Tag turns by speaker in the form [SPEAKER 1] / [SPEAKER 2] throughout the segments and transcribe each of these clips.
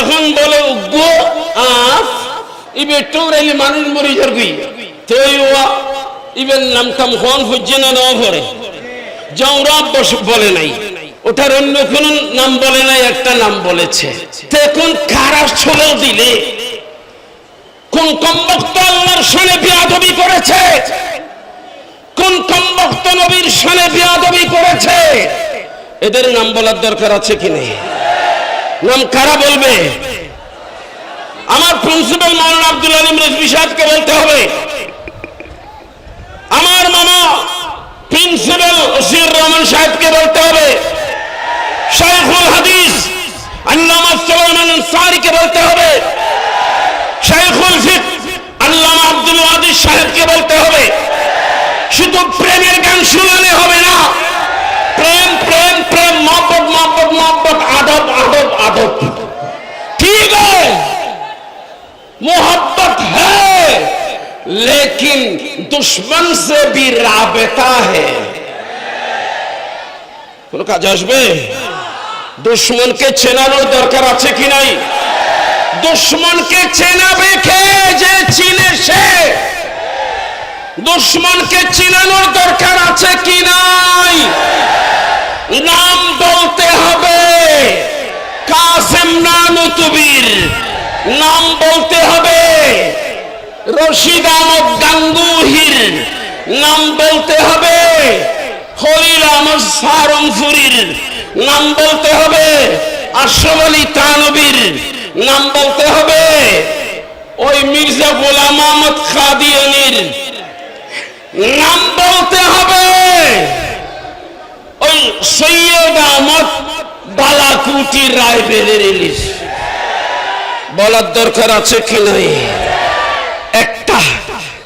[SPEAKER 1] এখন বলে, গো আফ ইবে মানুষ মরি নাম টাম হন না বলে নাই। ওটার অন্য কোন নাম বলে নাই, একটা নাম বলেছে। কারা দিলে? কোন কমবক্ত আল্লাহর বিয়াদবি করেছে? কোন কমবক্ত নবীর সনে বিয়াদবি করেছে? এদের নাম বলার দরকার আছে কি নেই? নাম কারা বলবে? আমার প্রিন্সিপাল মাওলানা আব্দুল আলিম রেজবি সাহেবকে বলতে হবে। আমার মামা প্রিন্সিপাল ওসির রহমান সাহেবকে বলতে হবে। শাইখুল হাদিস আল্লামা সুলাইমান আনসারীকে বলতে হবে। শাইখুল ফিক আল্লামা আব্দুল ওয়াদিস সাহেবকে বলতে হবে। लेकिन दुश्मन से भी राबता है কোন কাজ আসবে দুশ্মনকে চেনানোর দরকার আছে কি নাই দুশ্মনকে চেনাবে কে যে চিনে সে দুশ্মনকে চিনানোর দরকার আছে কি নাই নাম বলতে হবে কাসেম নানুতুবির নাম বলতে হবে রশিদ আহমদ গাঙ্গুহির নাম বলতে হবে। খলিল আহমদ সারংফুরির নাম বলতে হবে। আশরাফ আলী তানবীর নাম বলতে হবে। ওই মির্জা গোলাম আহমদ খাদিয়ানির নাম বলতে হবে। ওই সৈয়দ আহমদ বালাকুটি রায় বেদের ইলিশ। বলার দরকার আছে কি নাই?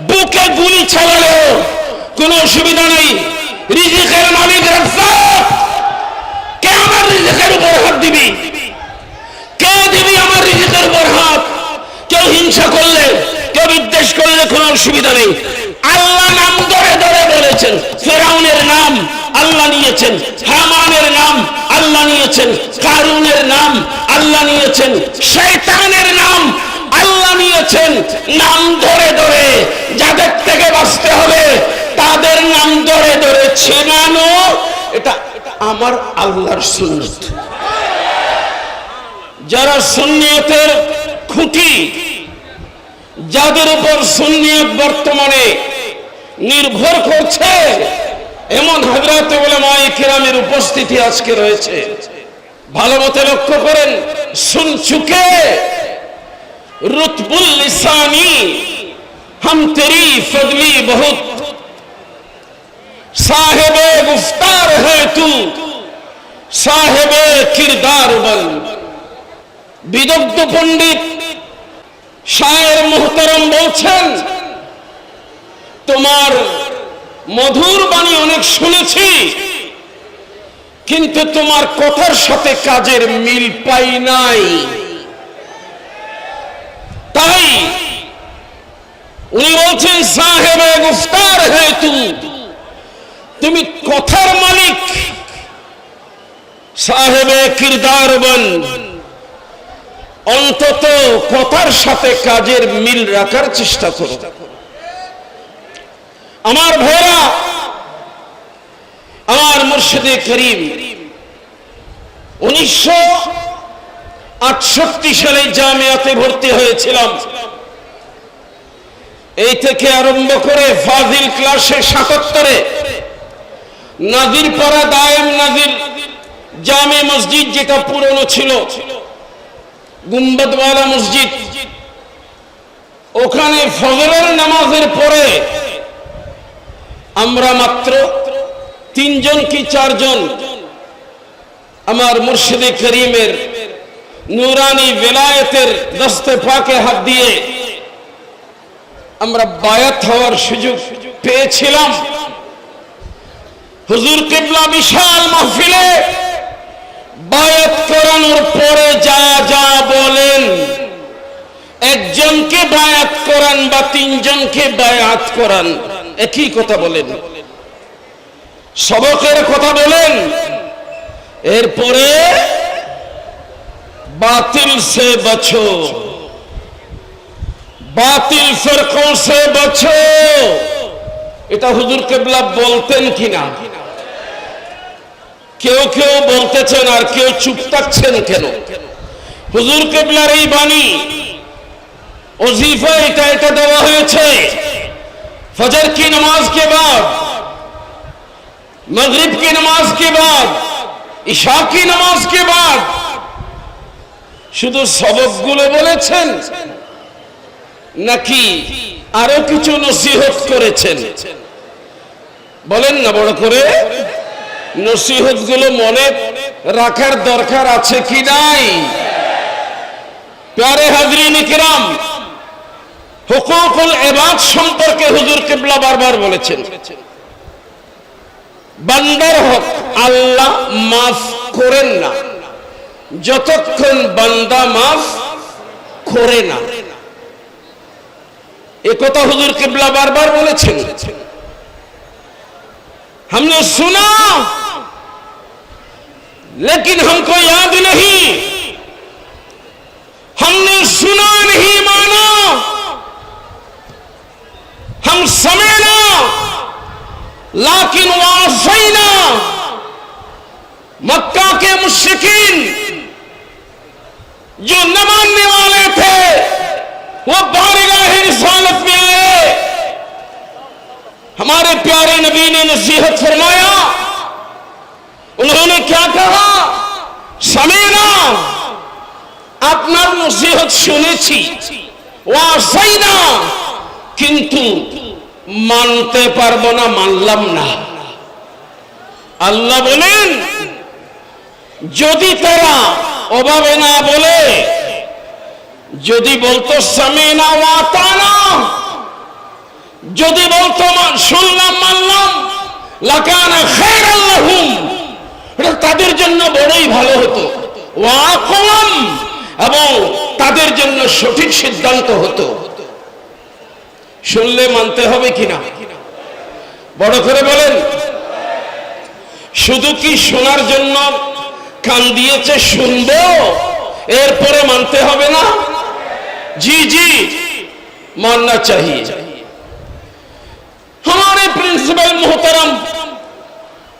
[SPEAKER 1] বুকে গুলি ছাড়ালো কোনো অসুবিধা নেই। রিজিকের মালিক কে আমার রিজিকের উপর হাত দিবি? কে দিবি আমার রিজিকের উপর হাত? কেউ হিংসা করলে, কেউ বিদ্বেষ করলে কোনো অসুবিধা নেই। আল্লাহ নাম ধরে ধরে বলেছেন, ফেরাউনের নাম আল্লাহ নিয়েছেন হামানের নাম আল্লাহ নিয়েছেন, কারুনের নাম আল্লাহ নিয়েছেন নাম আল্লাহ নিয়েছেন নাম ধরে ধরে। যাদের থেকে বাঁচতে হবে, তাদের নাম ধরে ধরে ছেনানো এটা আমার আল্লাহর সুন্নত। যারা সুন্নিয়তের খুঁটি, যাদের উপর সুন্নিয়ত বর্তমানে নির্ভর করছে, এমন হাজরাত কেরামের উপস্থিতি আজকে রয়েছে। ভালো মতে লক্ষ্য করেন সুনচুকে রুতবুল লিসানি, হাম তেরি ফজলি বহুত। সাহেবে গুফতার হে তু, সাহেবে কিরদার বল। বিদগ্ধ পণ্ডিত শায়ের মোহতারম বলছেন, তোমার মধুর বাণী অনেক শুনেছি, কিন্তু তোমার কথার সাথে কাজের মিল পাই নাই। তাই উনি বলছেন, সাহেবে গুফতার হে তুমি। তুমি কথার মালিক। সাহেবে কিরদার বন। অন্তত কথার সাথে কাজের মিল রাখার চেষ্টা করো। আমার ভেরা আমার মুর্শিদে করিম, উনিশশো আটষট্টি সালে জামিয়াতে ভর্তি হয়েছিলাম। এই থেকে আরম্ভ করে ফাজিল ক্লাসে সাতাত্তরে নাজির পাড়া দায়েম নাজির জামে মসজিদ যেটা পুরনো ছিল, গুম্বদওয়ালা মসজিদ। ওখানে ফজরের নামাজের পরে আমরা মাত্র তিনজন কি চারজন আমার মুর্শিদে করিমের নুরানি বেলায়েতের দস্তে পাকে হাত দিয়ে আমরা বায়াত হওয়ার সুযোগ পেয়েছিলাম। হুজুর কিবলা বিশাল মাহফিলে বায়াত করানোর পরে যা যা বলেন, একজনকে বায়াত করান বা তিনজনকে বায়াত করান, একই কথা বলেন। সবকের কথা বলেন, এরপরে बातिल से बचो বাতিল ফেরকোं से बचो এটা হুজুর কেবলা বলতেন কিনা কেউ কেউ বলতেছেন আর কেউ চুপ থাকছেন কেন হুজুর কেবলার এই বাণী ওজিফা এটা এটা দেওয়া হয়েছে फजर की नमाज के बाद मगरिब की नमाज के बाद इशा की नमाज के बाद শুধু সবকগুলো বলেছেন নাকি আরও কিছু নসিহত করেছেন? বলেন না বড় করে। নসিহতগুলো মনে রাখার দরকার আছে কি নাই? প্যারে হাজরিন ইকরাম, হুকুকুল এবাদ সম্পর্কে হুজুর কিবলা বারবার বলেছেন। বান্দার হক আল্লাহ মাফ করেন না। যতক্ষণ বান্দা মাফ করে না একথা হুজুর কিবলা বারবার বলেছেন हमने सुना लेकिन हमको याद नहीं हमने सुना नहीं माना हम समय ना लाकिन वाफैना मक्का के मुश्किन جو نہ ماننے والے تھے، وہ بارگاہ رسالت میں آئے۔ ہمارے پیارے نبی نے نصیحت فرمایا، انہوں نے کیا کہا؟ سمینا আপনার নসিহত শুনেছি ওয়াসাইনা مانتے মানতে পারবো না মানলাম اللہ আল্লাহ جو دی তারা অভাবে না বলে যদি বলতো সামিনা ওয়াতানা যদি বলতো শুনলাম, মানলাম তাদের জন্য বড়ই ভালো হতো। এবং তাদের জন্য সঠিক সিদ্ধান্ত হতো। শুনলে মানতে হবে কিনা? বড় করে বলেন। শুধু কি শোনার জন্য কান দিয়েছে শুনবো এরপরে মানতে হবে না জি জি मानना चाहिए हमारे प्रिंसिपल मोहतरम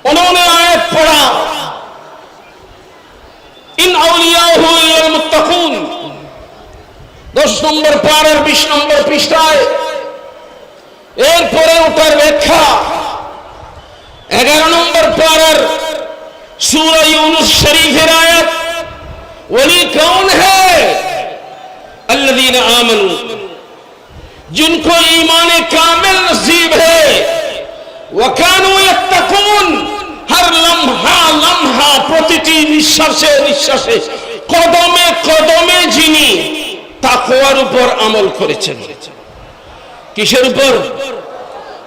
[SPEAKER 1] उन्होंने आयत पढ़ा इन औलिया मुत्तकून দশ নম্বর পাড়ের বিশ নম্বর পৃষ্ঠায় এরপরে ওটার ব্যাখ্যা এগারো নম্বর পাড়ের सूरह यूनुस शरीफ आयत वली कौन है अल्लदीन आमनू जिनको ईमान कामिल नसीब है वकानु यत्तकून हर लम्हा लम्हा প্রতিটি নিঃশ্বাসে নিঃশ্বাসে কদমে কদমে যিনি তাকওয়ার উপর আমল করেছেন কিসের উপর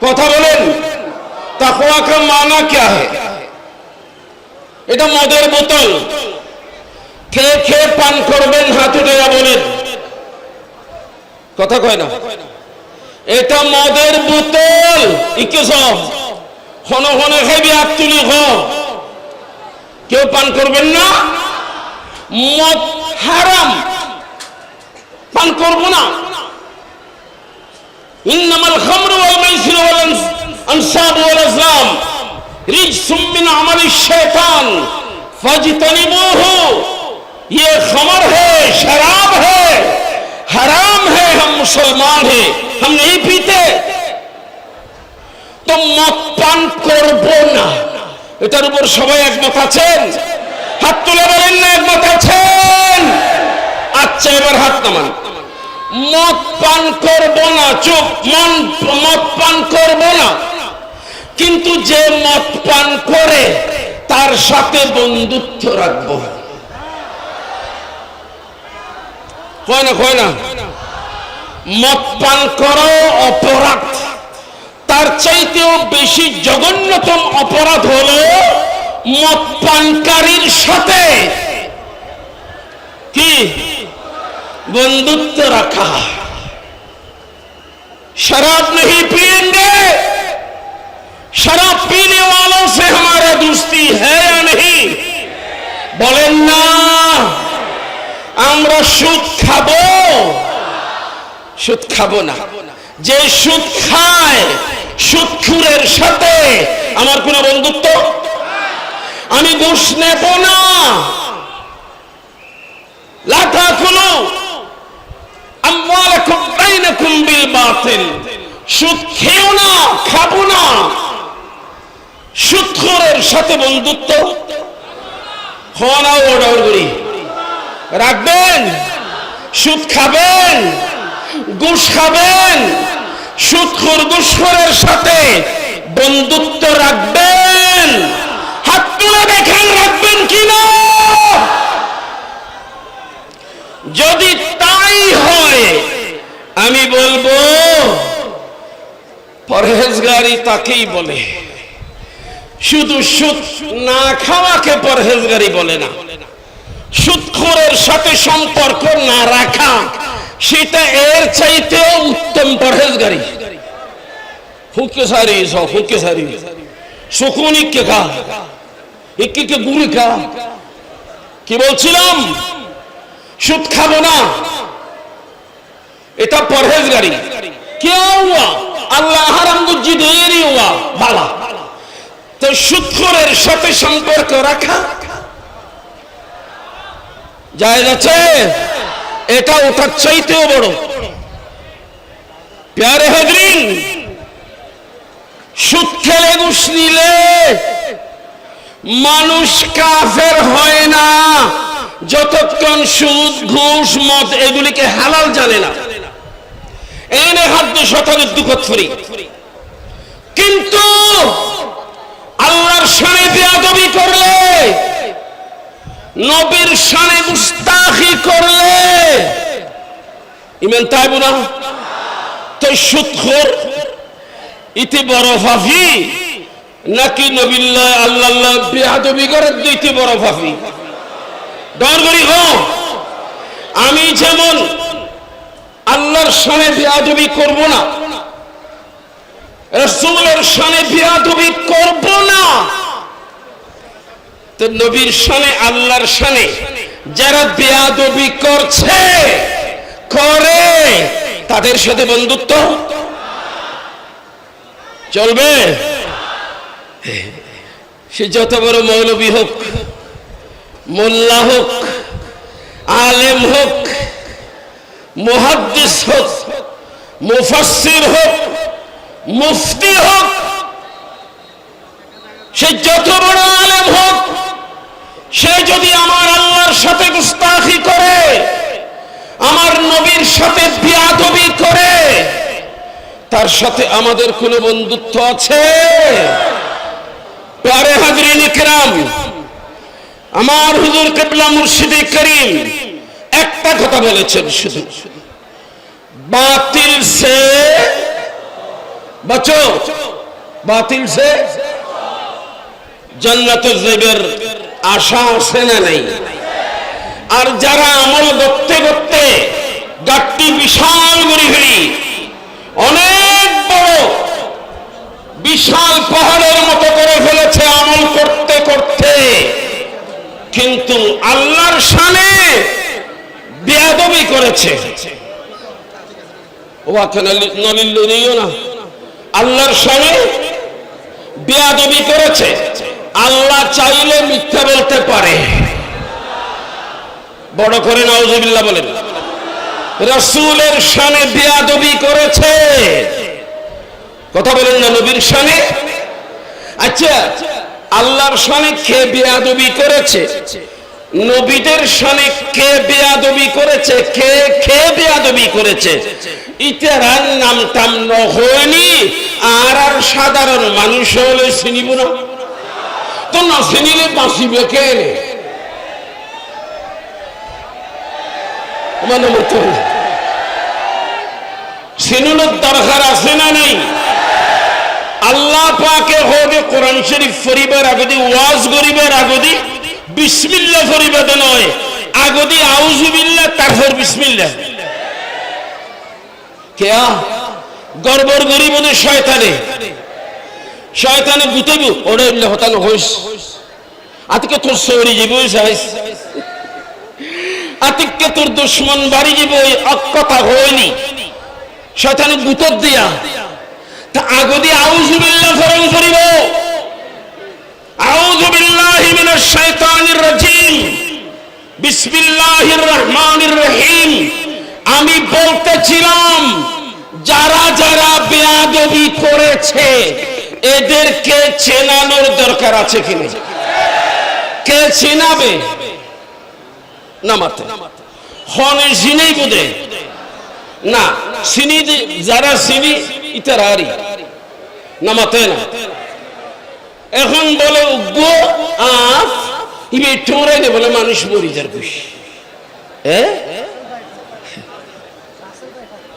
[SPEAKER 1] কথা বলেন তাকওয়া का माना क्या है এটা মদের বোতল। খেয়ে খেয়ে পান করবেন বলেন। কথা কয় না? এটা মদের বোতল। কেউ পান করবেন না? মদ হারাম। পান করব না। ইন্নামাল খামরু ওয়াল মাইসির আজলাম। रिज मिन अमल शैतान फजतनिबूह ये खमर है शराब है हराम है हम मुसलमान हैं हम नहीं पीते তো মদ পান করব না এটার উপর সবাই একমত আছেন হাত তুলে বলেন না একমত আছেন আচ্ছা এবার হাত নামান মদ পান করব না চুপ মন মদ পান করব না কিন্তু যে মদ পান করে, তার সাথে বন্ধুত্ব রাখব। কয় না না? পান করাও অপরাধ। তার চাইতেও বেশি জঘন্যতম অপরাধ হল মদ পানকারীর সাথে কি? বন্ধুত্ব রাখা। শরাব নেই পিয়েঙ্গে शराब पीने वालों से हमारा दोस्ती है या नहीं বলেন না আমরা সুদ খাবো সুদ খাবো না যে সুদ খায় সুদখুরের সাথে আমার কোনো বন্ধুত্ব আমি ঘুষ নেব না লা তাকুলু আমওয়ালাকুম বাইনাকুম বিল বাতিল সুদ খেও না খাবো না সুদখোরের সাথে বন্ধুত্ব? হওয়া ওডাউর করি রাখবেন? সুদ খাবেন? ঘুষ খাবেন? সুদখোর ঘুষখোরের সাথে বন্ধুত্ব রাখবেন? হাত তুলে দেখেন, রাখবেন কিনা যদি তাই হয়, আমি বলব পরহেজগারি তাকেই বলে। শুধু সুদ না খাওয়াকে পরহেজগারি বলে না। সুদখোরের সাথে সম্পর্ক না রাখা, সেটা এর চাইতেও উত্তম পরহেজগারি। হুকে সারি, সব হুকে সারি। শকুনিককে খা একে গুড়ি খা। কি বলছিলাম? সুদ খাব না। এটা পরহেজগারি। কেউ আল্লাহ হারাম গুজি দেরি ওয়া বালা। তো সুদখোরের সাথে সম্পর্ক রাখা। যায় যাচ্ছে এটা ওটার চাইতেও বড়। প্যারে হাজরিন সুদ খেলে ঘুষ নিলে মানুষ কাফের হয় না। যতক্ষণ সুদ, ঘুষ, মদ এগুলিকে হালাল জানে না। এনে হাদ্য শতানের দুঃখরি কিন্তু আল্লাহর সানে বেয়াদবি করলে, নবীর সানে মুস্তাখি করলে। ইমেন তাই না তো সুদখোর ইতি বড় ফাফি, নাকি নবিল্লাহ আল্লাহ বেয়াদবি করে দুইটি বড় ফাফি? ডর করি হো আমি যেমন আল্লাহর সানে বেয়াদবি করব না রসুলের সানে বেয়াদবি করব না। তো নবীর সানে আল্লাহর সানে যারা বেয়াদবি করছে, করে। তাদের সাথে বন্ধুত্ব? চলবে? সে যত বড় মৌলবী হোক, মোল্লা হোক, আলেম হোক, মুহাদ্দিস হোক, মুফাসসির হোক মুফতি হোক, সে যত বড় আলেম হোক, সে যদি আমার আল্লাহর সাথে গুস্তাখি করে, আমার নবীর সাথে বিয়াদবি করে, তার সাথে আমাদের কোনো বন্ধুত্ব আছে? প্যারে হাজরিন ইকরাম আমার হুজুর কেবলা মুর্শিদে করিম একটা কথা বলেছেন শুধু। বাতিল সে বচো বাতিল সে। জান্নাত জৈবের আশা আছে না নাই? আর যারা আমল করতে করতে গাঠটি বিশাল গড়ি ফেলি, অনেক বড় বিশাল পাহাড়ের মতো করে ফেলেছে আমল করতে করতে। কিন্তু আল্লাহর সানে বেয়াদবি করেছে। ওয়াকে নলিল্ল নিও না আল্লাহর সানে বেয়াদবি করেছে। আল্লাহ চাইলে মিথ্যা বলতে পারে। বড় করে নওজবিল্লাহ বলেন। রসুলের সানে বেয়াদবি করেছে। কথা বলেন না, নবীর সানে আচ্ছা আল্লাহর সানে কে বেয়াদবি করেছে? নবীদের সানে কে বেয়াদবি করেছে? কে কে বেয়াদবি করেছে? ইতারার নাম টাম হয়নি, আর আর সাধারণ মানুষ হলে চিনিব না। তো না চিনিলে বাঁচিবে কে? মনে মতো সিনুনের দরকার আছে না নাই? আল্লাহ পাকে হবে কোরআন শরীফ ফরিবার আগদি, ওয়াজ গরিবের আগদি বিসমিল্লাহ ফরিবাদে নয়, আগদি আউজুবিল্লাহ তারপর বিসমিল্লাহ। কেয়া গর্বর গরিবদের শয়তানে। শয়তানে গুতেব। ওরে উল্লে হতান হইস আজকে তোর সৌরি জীব হইস আতিককে তোর দুশ্মন বাড়ি জীব ওই অকথা হইনি শয়তানে গুতর দিয়া। তা আগদি আউজুবিল্লাহ ফরম করিব। আউজুবিল্লাহি মিনাশ শাইতানির রাজিম। বিসমিল্লাহির রহমানির রহিম। আমি বলতেছিলাম, যারা যারা বেয়াদবি করেছে, এদেরকে চেনানোর দরকার আছে কিনা কে চেনাবে? নামাতে হনে বোধে। না যারা চিনি ইতার নামাতে না এখন বলে গো আফ ইবে টোরে বলে মানুষ মরি যার খুশ। হ্যাঁ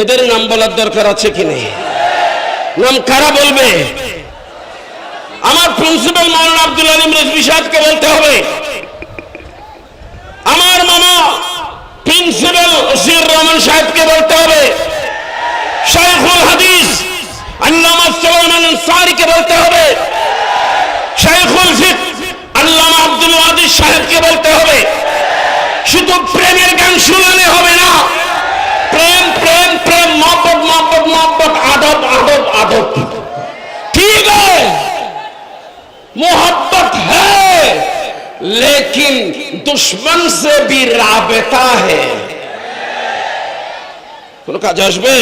[SPEAKER 1] এদের নাম বলার দরকার আছে কি নেই? নাম কারা বলবে? আমার প্রিন্সিপাল মাওলানা আব্দুল আলিম রেজবি সাহেবকে বলতে হবে। আমার মামা প্রিন্সিপাল ওসির রহমান সাহেবকে বলতে হবে। শাইখুল হাদিস আল্লামা সুলাইমান আনসারীকে বলতে হবে। শাইখুল ফিক আল্লামা আব্দুল ওয়াদিস সাহেবকে বলতে হবে। শুধু প্রেমের গান শুনলে হবে না। প্রেম প্রেম প্রেম মহব্বত মহব্বত মহব্বত আদব আদব আদব ঠিক है मोहब्बत है लेकिन दुश्मन से भी राबता है কোন কাজ আসবে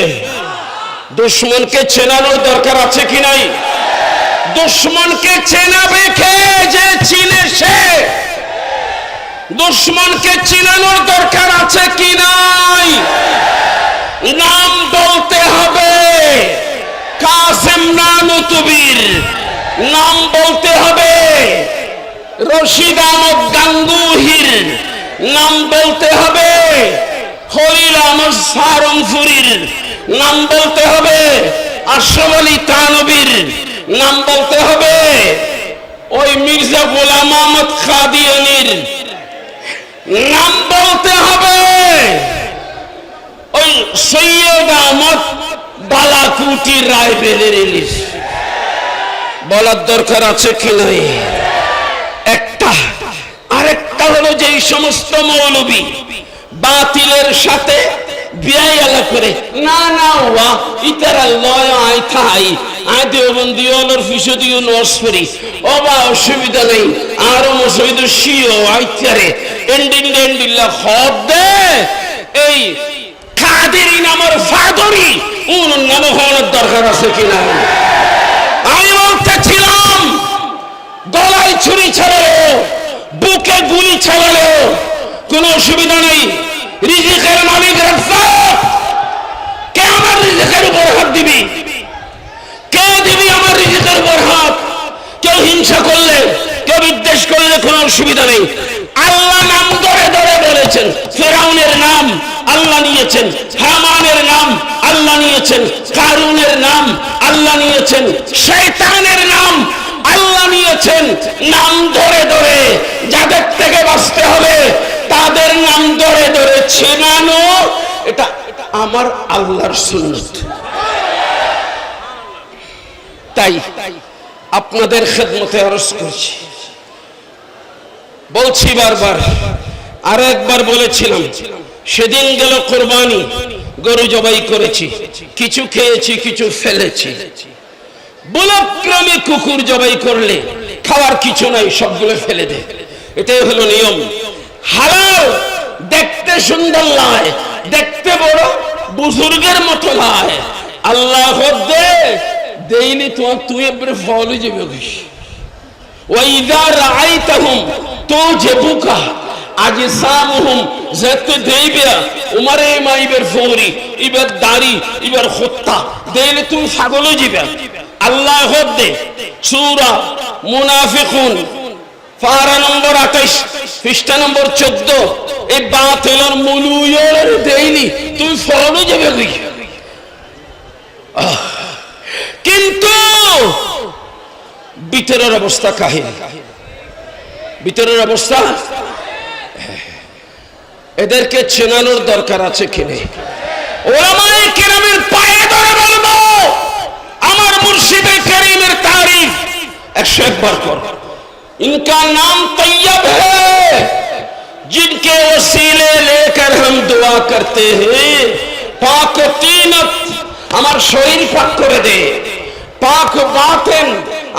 [SPEAKER 1] দুশ্মনকে চেনানোর দরকার আছে কি নাই দুশ্মনকে চেনাবে কে যে চিনে সে দুশ্মনকে চিনানোর দরকার আছে কি নাই? নাম বলতে হবে, কাসেম নানুতুবির নাম বলতে হবে, রশিদ আহমদ গাঙ্গুহির। নাম বলতে হবে, খলিল আহমদ সারমফুরির নাম বলতে হবে আশরাফ আলী তানবীর। নাম বলতে হবে, ওই মির্জা গোলাম আহমদ খাদিয়ানির নাম বলতে হবে। ওই সৈয়দ আহমদ বালাকুটি রায় বেদের ইলিশ। বলার দরকার আছে কি নয় একটা। আরেকটা হলো যে সমস্ত মৌলবী বাতিলের সাথে করে। না না, ওয়া, ইতারা লয় আই থাই। আই দেওবন্দি অলর ফিসো দিও অসুবিধা আর শিও এন্ডিল্লা দে এই নামের ফাদরি। উন নাম হওয়ার দরকার আছে কিনা আমি বলতেছিলাম গলায় ছুরি ছাড়ালো। বুকে গুলি ছাড়ালো। কোনো অসুবিধা নেই। রিজিকের মালিক রাজ্জাক। কে আমার রিজিকের উপর হাত দিবি? কে দিবি আমার রিজিকের উপর হাত? কেউ হিংসা করলে, কেউ বিদ্বেষ করলে কোনো অসুবিধা নেই। আল্লাহ নাম ধরে ধরে বলেছেন, ফেরাউনের নাম আল্লাহ নিয়েছেন হামানের নাম আল্লাহ নিয়েছেন, কারুনের নাম আল্লাহ নিয়েছেন, শয়তানের নাম আল্লাহ নিয়েছেন। নাম ধরে ধরে যাদের থেকে বাঁচতে হবে তাদের নাম ধরে ধরে ছেনানো এটা আমার আল্লাহর সুন্নত। তাই আপনাদের খেদমতে আরজ করছি। বলছি বারবার, আর একবার বলেছিলাম, সেদিন গেল কোরবানি, গরু জবাই করেছি, কিছু খেয়েছি, কিছু ফেলেছি। বুলক্রমে কুকুর জবাই করলে খাওয়ার কিছু নাই, সবগুলো ফেলে দে। এটাই হলো নিয়ম। হালাল, দেখতে সুন্দর নয়, দেখতে বড়, বুজুর্গের মতো নয়। আল্লাহ দেইনি তোমার, তুই এবারে ফলই যাবে রাআইতাহুম, তুজিবুকা, আজসামুহুম যত দেইবে, উমারে মাইবের ইবার দাড়ি ইবার তুমি যাবে আল্লাহ দে মুনাফিকুন পারা নম্বর আঠাইশ নম্বর চোদ্দ। এই মুলুয়ের দেইনি তুমি যাবে কিন্তু ভিতরের অবস্থা কাহিল। ভিতরের অবস্থা? এদেরকে চেনানোর দরকার আছে কিনে ওলামায়ে কেরামের পায়ে ধরে বলব, আমার মুর্শিদে করিমের তারিফ একশো একবার কর। इनका नाम तैयब है जिनके वसीले लेकर हम दुआ करते हैं पाक तीनत আমার শরীর পাক করে দে পাক বাতেন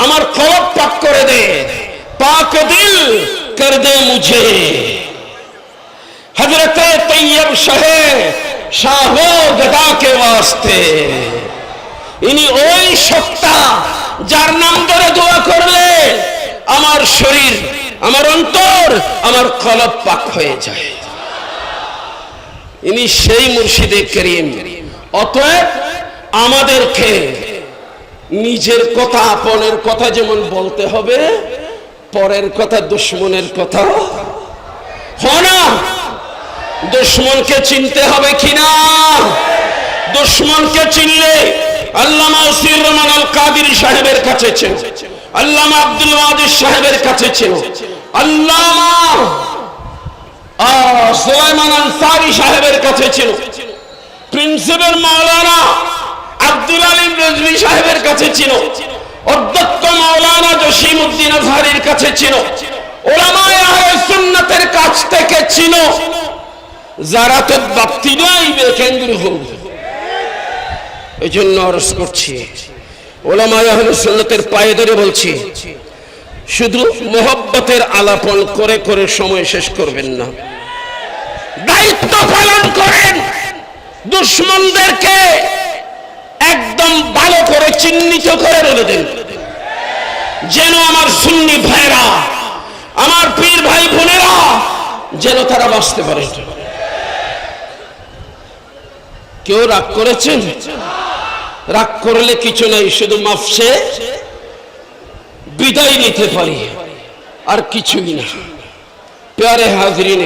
[SPEAKER 1] আমার কলব পাক করে দে পাক দিল कर दे मुझे हजरत तैयब शहे शाहो गदा के वास्ते ইনি ওই সত্তা যার নাম ধরে দোয়া করলে আমার শরীর, আমার অন্তর, আমার কলব পাক হয়ে যায়। ইনি সেই মুর্শিদে করিম। অতএব আমাদেরকে নিজের কথা, আপনের কথা যেমন বলতে হবে, পরের কথা দুশ্মনের কথা। না, দুশ্মনকে চিনতে হবে কিনা? দুশ্মনকে চিনলে আল্লামা ওসির রহমান আল কাদির সাহেবের কাছে আল্লামা আব্দুল ওয়াদিস সাহেবের কাছে ছিল। আল্লামা সুলাইমান আনসারি সাহেবের কাছে ছিল। প্রিন্সিপাল মাওলানা আব্দুল আলিম রেজভি সাহেবের কাছে ছিল। অধ্যক্ষ মাওলানা জসিম উদ্দিন আজহারির কাছে ছিল। ওলামায়ে আহলে সুন্নাতের কাছ থেকে ছিল। যারা তো বাপ্তি নাইবে কেন্দ্র হোক এই জন্য অরস করছি। ওলামায় আহলে সুন্নতের পায়ে ধরে বলছি, শুধু মোহব্বতের আলাপন করে করে সময় শেষ করবেন না। দায়িত্ব পালন করেন। দুশ্মনদেরকে একদম ভালো করে চিহ্নিত করে বলে দেন। যেন আমার সুন্নি ভাইরা আমার পীর ভাই বোনেরা যেন তারা বাঁচতে পারে। কেউ রাগ করেছেন? রাগ করলে কিছু নাই, শুধু মাফসে বিদায় নিতে পারি। আর কিছুই না। প্যারে হাজরিন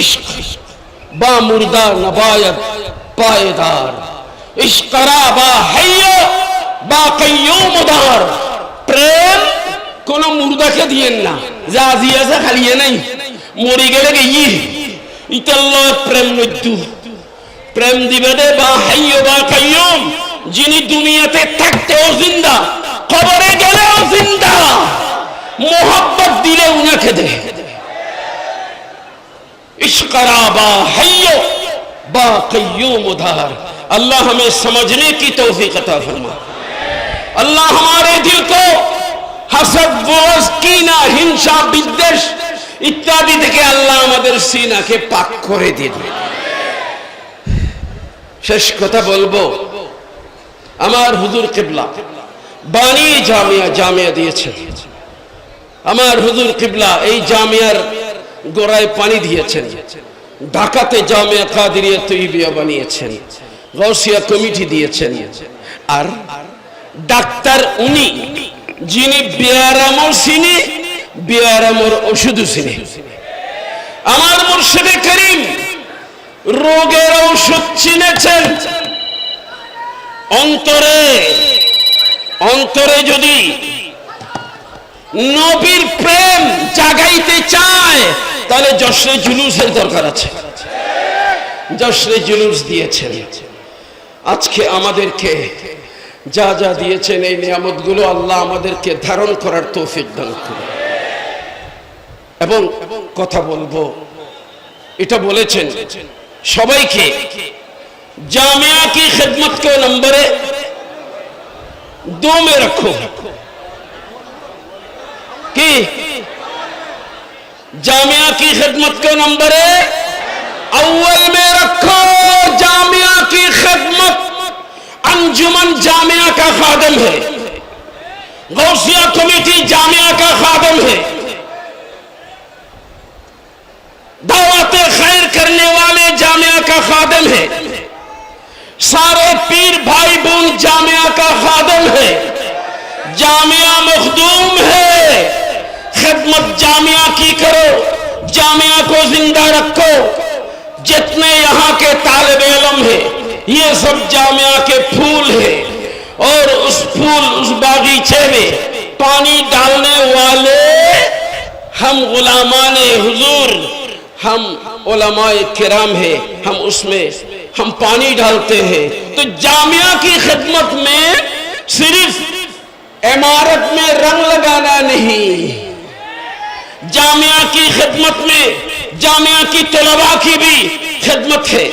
[SPEAKER 1] ইশক বা মুর্দা নবায়ত পায়েদার ইশকরা বা হাইয় বা কাইয়ুমদার প্রেম কোন মুর্দাকে দিয়েন না, যা আজি আছে খালিয়ে নাই। মরি গেলে গিয়ে ইতাল্ল প্রেম মৃত্যু। প্রেম দিবেদে বা হাইয় বা কাইয়ম, যিনি দুনিয়াতে থাকতেও জিন্দা, কবরে গেলেও জিন্দা, মোহাব্বত দিলে উনাকে দে। اللہ ہمیں سمجھنے کی توفیق عطا فرما اللہ ہمارے دل کو حسد بوز کینا ہنسا بدش ইত্যাদি থেকে আল্লাহ আমাদের সিনাকে পাক করে দিয়ে শেষ কথা বলব। আমার হুজুর কিবলা বাণী জামিয়া জামিয়া দিয়েছেন আমার হুজুর কিবলা এই জামিয়ার গোড়ায় পানি দিয়েছেন। ঢাকাতে জামিয়া কাদিরিয়া তৈবিয়া বানিয়েছেন। গৌসিয়া কমিটি দিয়েছেন। আর ডাক্তার উনি, যিনি বিয়ারামর চিনি বিয়ারামর ওষুধ চিনি আমার মুর্শিদে করিম রোগের ঔষধ চিনেছেন। অন্তরে অন্তরে যদি নবীর প্রেম জাগাইতে চায়, তাহলে যশরে জুলুসের দরকার আছে। যশরে জুলুস দিয়েছেন। আজকে আমাদেরকে যা যা দিয়েছেন এই নিয়ামতগুলো আল্লাহ আমাদেরকে ধারণ করার তৌফিক দান করুন। এবং কথা বলব, এটা বলেছেন সবাইকে جامعہ کی خدمت کو نمبر دو میں رکھو کہ جامعہ کی خدمت کو نمبر اول میں رکھو جامعہ کی خدمت انجمن جامعہ کا خادم ہے غوثیہ کمیٹی جامعہ کا خادم ہے دعوت خیر کرنے جامعہ کا خادم ہے۔ سارے پیر بھائی بون جامعہ کا خادم ہے۔ جامعہ مخدوم ہے۔ خدمت جامعہ کی کرو، جامعہ کو زندہ رکھو۔ جتنے یہاں کے طالب علم ہیں، یہ سب جامعہ کے پھول ہیں۔ اور اس پھول، اس باغیچے میں پانی ڈالنے والے ہم غلامان حضور हम ओलमाए किराम है हम उसमें हम पानी डालते हैं तो जामिया की खिदमत में सिर्फ इमारत में रंग लगाना नहीं जामिया की खिदमत में जामिया की तलबा की भी खिदमत है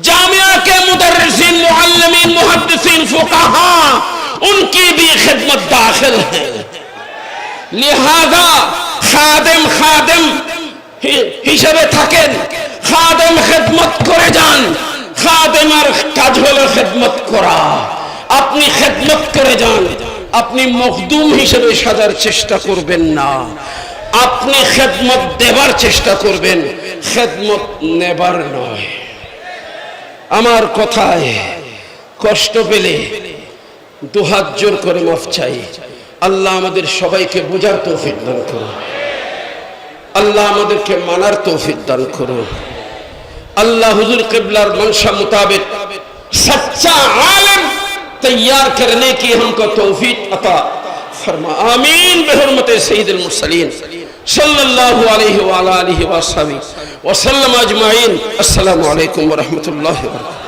[SPEAKER 1] जामिया के मुदरसिन मुअल्लमीन मुहद्दिसीन फुकाहा उनकी भी खिदमत दाखिल है लिहाजा खादिम खादिम হিসেবে থাকেন। খাদেম খেদমত করে যান। খাদেমের কাজ হলো খেদমত করা। আপনি খেদমত করে যান। আপনি মখদুম হিসেবে সাজার চেষ্টা করবেন না। আপনি খেদমত দেবার চেষ্টা করবেন। খেদমত নেবার নয়। আমার কথায় কষ্ট পেলে দুহাত জোর করে মাফ চাই। আল্লাহ আমাদের সবাইকে বোঝার তৌফিক দান করুন। আল্লাহ আমাদেরকে মানার তৌফিক দান করুন अल्लाह हुजूर किबलार मंशा मुताबिक सच्चा आलम तैयार करने की हमको तौफीक अता फरमा आमीन बेहरमत सईदुल मुरसलीन सल्लल्लाहु अलैहि व आला आलिहि व सल्लम अजमाइन अस्सलाम वालेकुम व रहमतुल्लाहि व बरकातहू